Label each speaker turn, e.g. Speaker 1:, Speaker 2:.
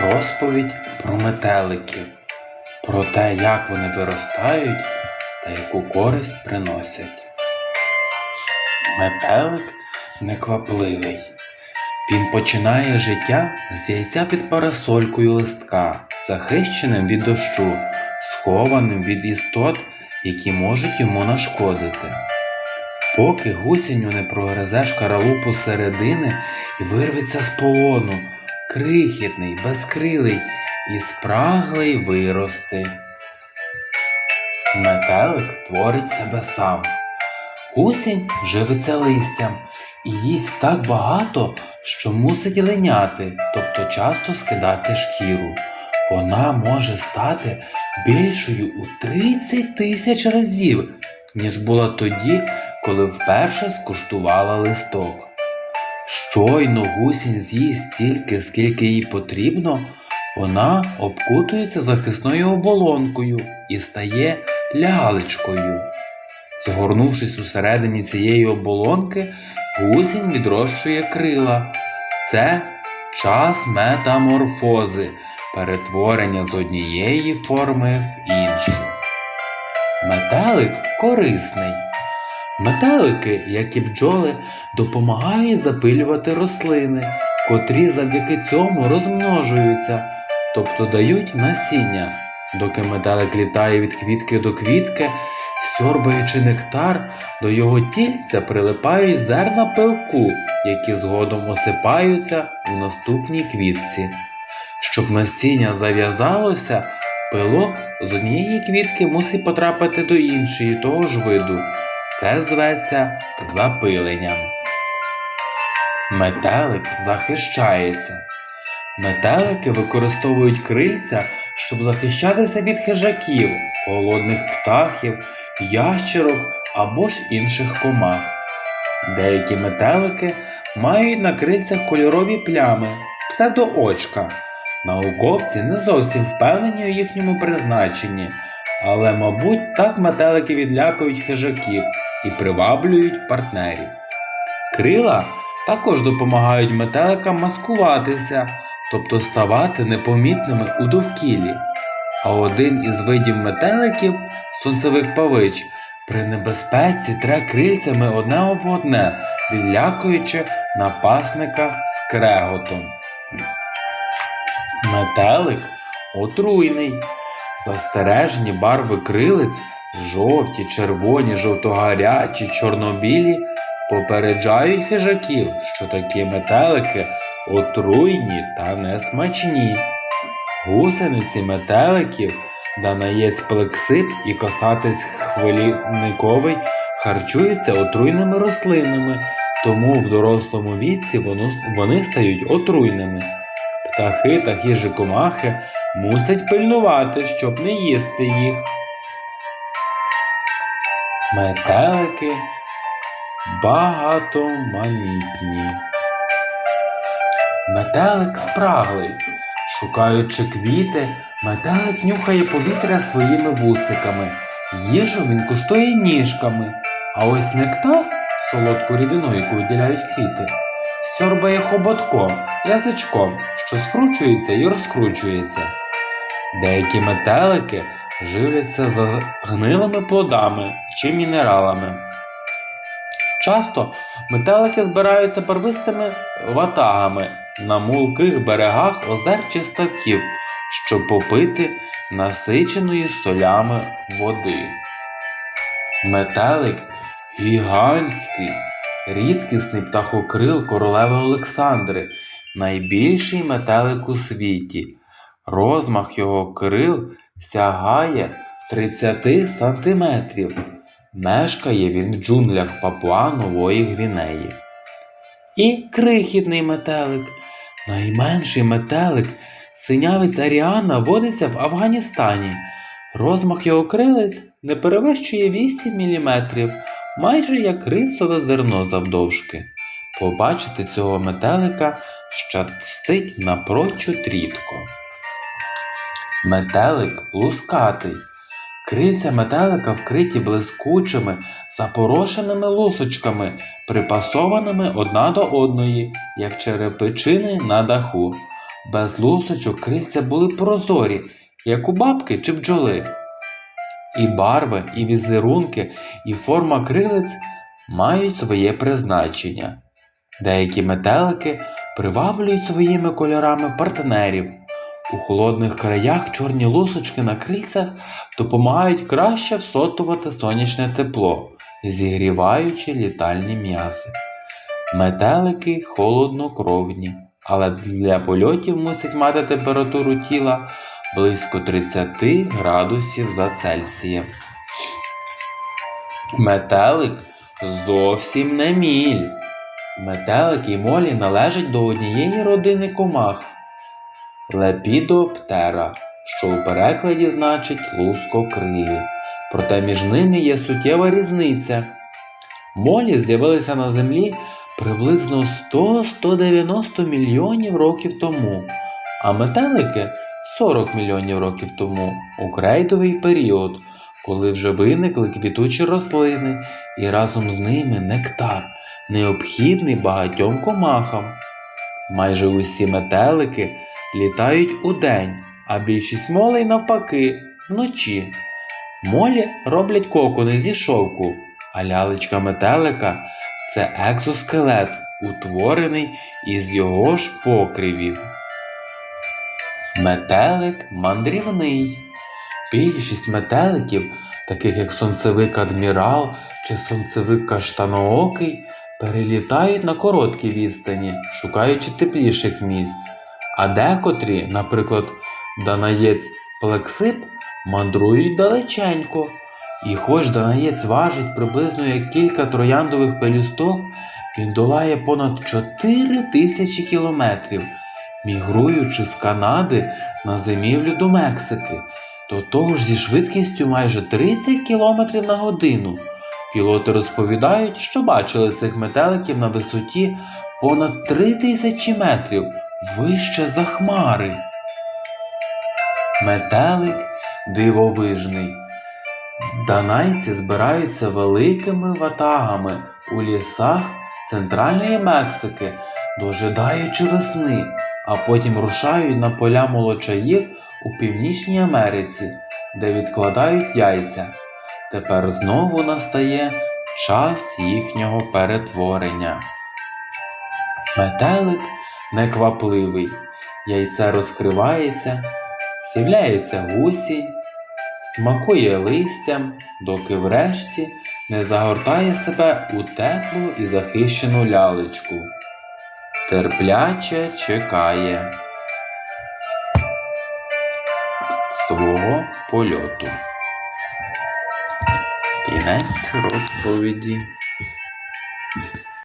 Speaker 1: Розповідь про метеликів, про те, як вони виростають та яку користь приносять. Метелик неквапливий. Він починає життя з яйця під парасолькою листка, захищеним від дощу, схованим від істот, які можуть йому нашкодити. Поки гусінню не прогризеш каралупу середини і вирветься з полону, крихітний, безкрилий і спраглий вирости. Метелик творить себе сам. Гусінь живиться листям і їсть так багато, що мусить линяти, тобто часто скидати шкіру. Вона може стати більшою у 30 тисяч разів, ніж була тоді, коли вперше скуштувала листок. Щойно гусінь з'їсть стільки, скільки їй потрібно, вона обкутується захисною оболонкою і стає лялечкою. Згорнувшись усередині цієї оболонки, гусінь відрощує крила. Це час метаморфози, перетворення з однієї форми в іншу. Метелик корисний. Метелики, як і бджоли, допомагають запилювати рослини, котрі завдяки цьому розмножуються, тобто дають насіння. Доки метелик літає від квітки до квітки, сьорбаючи нектар, до його тільця прилипають зерна пилку, які згодом осипаються у наступній квітці. Щоб насіння зав'язалося, пилок з однієї квітки мусить потрапити до іншої того ж виду. Це зветься запиленням. Метелик захищається. Метелики використовують крильця, щоб захищатися від хижаків, голодних птахів, ящерок або ж інших комах. Деякі метелики мають на крильцях кольорові плями, псевдоочка. Науковці не зовсім впевнені у їхньому призначенні, але, мабуть, так метелики відлякують хижаків і приваблюють партнерів. Крила також допомагають метеликам маскуватися, тобто ставати непомітними у довкіллі. А один із видів метеликів, сонцевик павич, при небезпеці тре крильцями одне об одне, відлякуючи напасника з креготом. Метелик отруйний. Застережені барви крилиць жовті, червоні, жовтогарячі, чорнобілі попереджають хижаків, що такі метелики отруйні та несмачні. Гусениці метеликів, данаєць плексип і косатець хвилівниковий харчуються отруйними рослинами, тому в дорослому віці вони стають отруйними. Птахи та хижі комахи мусять пильнувати, щоб не їсти їх. Метелики багатоманітні. Метелик спраглий. Шукаючи квіти, метелик нюхає повітря своїми вусиками. Їжу він куштує ніжками, а ось нектар, солодку рідину, яку виділяють квіти, сьорбає хоботком, язичком, що скручується і розкручується. Деякі метелики живляться загнилими плодами чи мінералами. Часто метелики збираються барвистими ватагами на мулких берегах озер чи ставків, щоб попити насиченої солями води. Метелик гігантський, рідкісний птахокрил королеви Олександри, найбільший метелик у світі. Розмах його крил сягає 30 сантиметрів. Мешкає він в джунглях Папуа Нової Гвінеї. І крихітний метелик. Найменший метелик, синявець Аріана, водиться в Афганістані. Розмах його крилець не перевищує 8 мм, майже як рисове зерно завдовжки. Побачити цього метелика щастить напрочуд рідко. Метелик лускатий. Крильця метелика вкриті блискучими, запорошеними лусочками, припасованими одна до одної, як черепичини на даху. Без лусочок крильця були прозорі, як у бабки чи бджоли. І барви, і візерунки, і форма крилець мають своє призначення. Деякі метелики приваблюють своїми кольорами партнерів. У холодних краях чорні лусочки на крильцях допомагають краще всотувати сонячне тепло, зігріваючи літальні м'яси. Метелики холоднокровні, але для польотів мусять мати температуру тіла близько 30 градусів за Цельсієм. Метелик зовсім не міль. Метелик і молі належать до однієї родини комах Лепідоптера, що у перекладі значить лускокрилі. Проте між ними є суттєва різниця. Молі з'явилися на землі приблизно 100-190 мільйонів років тому, а метелики 40 мільйонів років тому у крейдовий період, коли вже виникли квітучі рослини і разом з ними нектар, необхідний багатьом комахам. Майже усі метелики літають удень, а більшість молей навпаки вночі. Молі роблять кокони зі шовку, а лялечка метелика це екзоскелет, утворений із його ж покривів. Метелик мандрівний. Більшість метеликів, таких як сонцевик адмірал чи сонцевик каштаноокий, перелітають на короткі відстані, шукаючи тепліших місць. А декотрі, наприклад, данаєць плексип, мандрують далеченько. І хоч данаєць важить приблизно як кілька трояндових пелюсток, він долає понад 4 тисячі кілометрів, мігруючи з Канади на зимівлю до Мексики, до того ж зі швидкістю майже 30 км на годину. Пілоти розповідають, що бачили цих метеликів на висоті понад 3 тисячі метрів вище за хмари. Метелик дивовижний. Данайці збираються великими ватагами у лісах центральної Мексики, дожидаючи весни, а потім рушають на поля молочаїв у Північній Америці, де відкладають яйця. Тепер знову настає час їхнього перетворення. Метелик неквапливий, яйце розкривається, з'являється гусінь, смакує листям, доки врешті не загортає себе у теплу і захищену лялечку. Терпляче чекає свого польоту. Кінець розповіді.